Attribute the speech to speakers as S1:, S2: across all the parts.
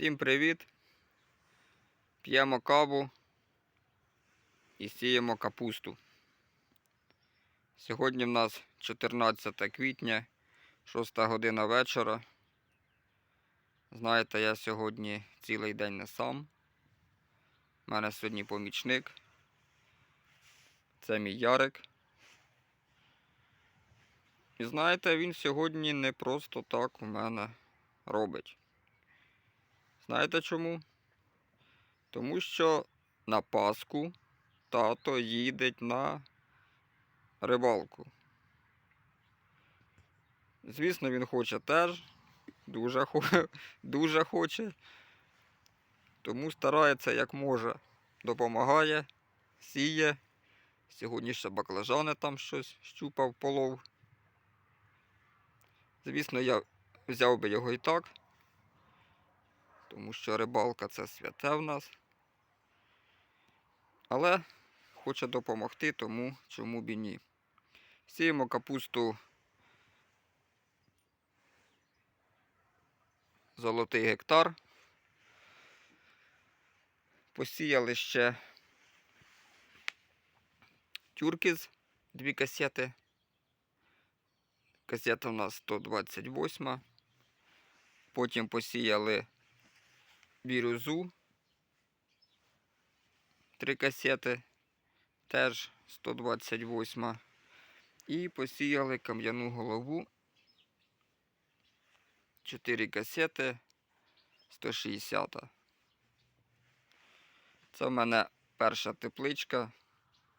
S1: Всім привіт! П'ємо каву і сіємо капусту. Сьогодні в нас 14 квітня, 6 година вечора. Знаєте, я сьогодні цілий день не сам. У мене сьогодні помічник. Це мій Ярик. І знаєте, він сьогодні не просто так у мене робить. Знаєте чому? Тому що на Пасху тато їде на рибалку. Звісно, він хоче теж, дуже, дуже хоче. Тому старається як може. Допомагає, сіє. Сьогодні ще баклажани там щось щупав, полов. Звісно, я взяв би його і так. Тому що рибалка це святе в нас. Але хоче допомогти, тому чому б і ні. Сіємо капусту золотий гектар. Посіяли ще тюркіз, дві касети. Касета у нас 128. Потім посіяли бірюзу. Три касети. Теж 128. І посіяли кам'яну голову. Чотири касети 160. Це в мене перша тепличка.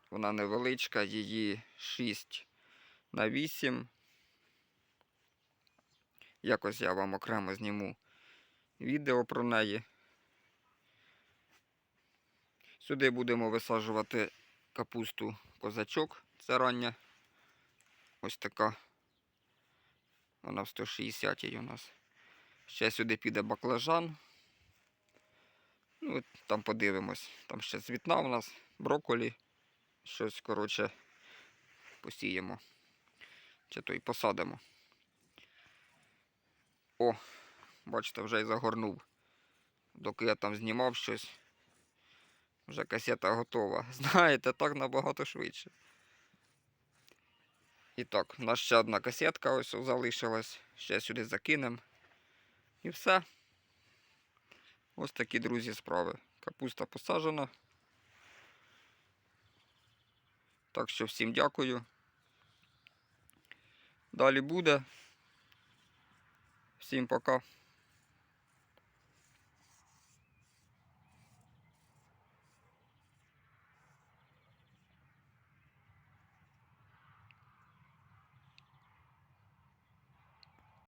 S1: Вона невеличка, її 6 на 8. Якось я вам окремо зніму відео про неї. Сюди будемо висаджувати капусту козачок. Це рання. Ось така. Вона в 160 у нас. Ще сюди піде баклажан. Ну, там подивимось. Там ще цвітна у нас, брокколі. Щось, коротше, посіємо. Чи то й посадимо. О, бачите, вже й загорнув. Доки я там знімав щось. Вже касета готова. Знаєте, так набагато швидше. І так, у нас ще одна касетка ось залишилась. Ще сюди закинемо. І все. Ось такі, друзі, справи. Капуста посаджена. Так що всім дякую. Далі буде. Всім пока.